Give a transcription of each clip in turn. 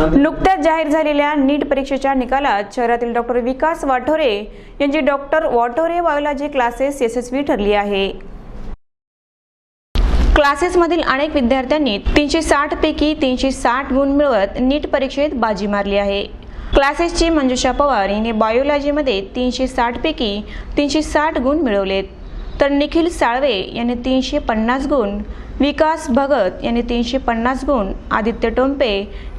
नुकत्याच जाहीर झालेल्या नीट परीक्षेच्या निकालात शहरातील डॉक्टर विकास वाठोरे यांची डॉक्टर वाठोरे बायोलॉजी क्लासेस यशस्वी ठरली आहे. क्लासेसमधील अनेक विद्यार्थ्यांनी तीनशे साठ पैकी तीनशे साठ गुण मिळवत नीट परीक्षेत बाजी मारली आहे. क्लासेसची मंजुषा पवार यांनी बायोलॉजीमध्ये तीनशे साठ पैकी तीनशे साठ गुण मिळवलेत. तर निखिल साळवे यांनी तीनशे पन्नास गुण विकास भगत यांनी तीनशे पन्नास गुण आदित्य टोंपे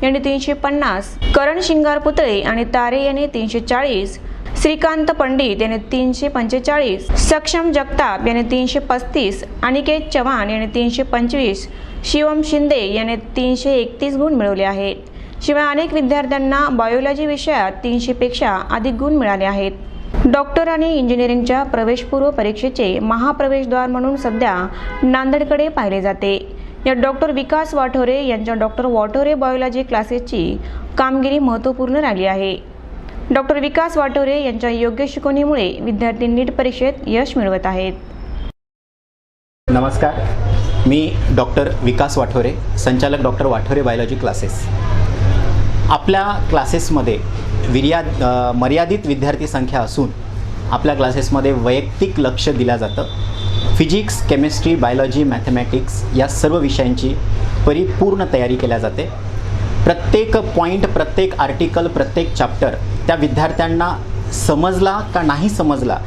यांनी तीनशे पन्नास करण शिंगार पुतळे आणि तारे यांनी तीनशे चाळीस श्रीकांत पंडित याने तीनशे पंचेचाळीस सक्षम जगताप याने तीनशे पस्तीस अनिकेत चव्हाण याने तीनशे पंचवीस शिवम शिंदे याने तीनशे एकतीस गुण मिळवले आहेत. शिवाय अनेक विद्यार्थ्यांना बायोलॉजी विषयात तीनशेपेक्षा अधिक गुण मिळाले आहेत. डॉक्टर आणि इंजिनिअरिंगच्या प्रवेशपूर्व परीक्षेचे महाप्रवेशद्वार म्हणून सध्या नांदेडकडे पाहिले जाते. या डॉक्टर विकास वाठोरे यांच्या डॉक्टर वाठोरे बायोलॉजी क्लासेसची कामगिरी महत्त्वपूर्ण राहिली आहे. डॉक्टर विकास वाटोरे यांच्या योग्य शिकवणीमुळे विद्यार्थी नीट परीक्षेत यश मिळवत आहेत. नमस्कार. मी डॉक्टर विकास वाठोरे संचालक डॉक्टर वाठोरे बायोलॉजी क्लासेस. आपल्या क्लासेसमध्ये विर्याद मर्यादित विद्यार्थी संख्या असून आपल्या क्लासेसमध्ये वैयक्तिक लक्ष दिलं जातं. फिजिक्स केमिस्ट्री बायोलॉजी मॅथमॅटिक्स या सर्व विषयांची परिपूर्ण तयारी केल्या जाते. प्रत्येक पॉईंट प्रत्येक आर्टिकल प्रत्येक चॅप्टर त्या विद्यार्थ्यांना समजला का नाही समजला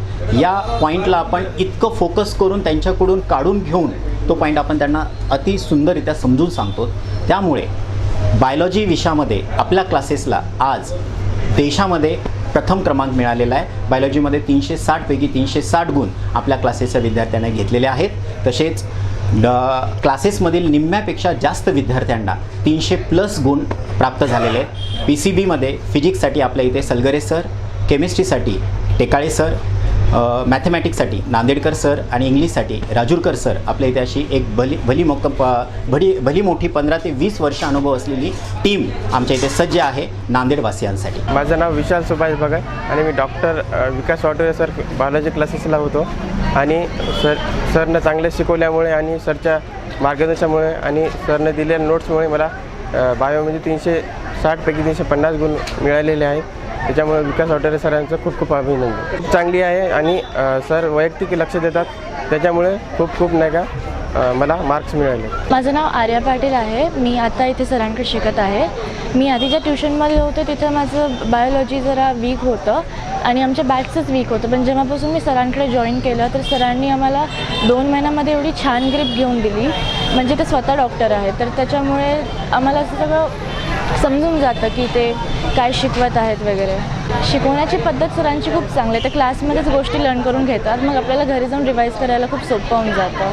या पॉईंटला आपण इतकं फोकस करून त्यांच्याकडून काढून घेऊन तो पॉईंट आपण त्यांना अति सुंदररित्या समजून सांगतो. त्यामुळे बायोलॉजी विषयामध्ये आपल्या क्लासेसला आज देशामध्ये प्रथम क्रमांक मिळालेला आहे. बायोलॉजीमध्ये तीनशे साठपैकी तीनशे साठ गुण आपल्या क्लासेसच्या विद्यार्थ्यांना घेतलेले आहेत. तसेच क्लासेसमधील निम्म्यापेक्षा जास्त विद्यार्थ्यांना तीनशे प्लस गुण प्राप्त झालेले आहेत. पी सी बीमध्ये फिजिक्ससाठी आपल्या इथे सलगरे सर केमिस्ट्रीसाठी टेकाळे सर मॅथमॅटिक्ससाठी नांदेडकर सर आणि इंग्लिशसाठी राजूरकर सर आपल्या इथे अशी एक भली भली मोक भली भली मोठी पंधरा ते वीस वर्ष अनुभव असलेली टीम आमच्या इथे सज्ज आहे नांदेडवासियांसाठी. माझं नाव विशाल सुभाष भगत आणि मी doctor Vikas Watore sir biology क्लासेसला होतो. आणि सर सरनं चांगले शिकवल्यामुळे आणि सरच्या मार्गदर्शनामुळे आणि सरनं दिलेल्या नोट्समुळे मला बायोमध्ये म्हणजे तीनशे साठपैकी तीनशे पन्नास गुण मिळालेले आहेत त्याच्यामुळे विकास हॉटेल सरांचं खूप खूप अभिनंदन. खूप चांगली आहे आणि सर वैयक्तिक लक्ष देतात. त्याच्यामुळे खूप खूप नाही का मला मार्क्स मिळाले. माझं नाव आर्या पाटील आहे. मी आता इथे सरांकडे शिकत आहे. मी आधी ज्या ट्युशनमध्ये होते तिथं माझं बायोलॉजी जरा वीक होतं आणि आमच्या बॅचचंच वीक होतं. पण जेव्हापासून मी सरांकडे जॉईन केलं तर सरांनी आम्हाला दोन महिन्यामध्ये एवढी छान ग्रीप घेऊन दिली. म्हणजे ते स्वतः डॉक्टर आहेत. तर त्याच्यामुळे आम्हाला असं सगळं समजून जातं की ते काय शिकवत आहेत वगैरे. शिकवण्याची पद्धत सरांची खूप चांगली आहे. ते क्लासमध्येच गोष्टी लर्न करून घेतात. मग आपल्याला घरी जाऊन रिवाईज करायला खूप सोपं होऊन जातं.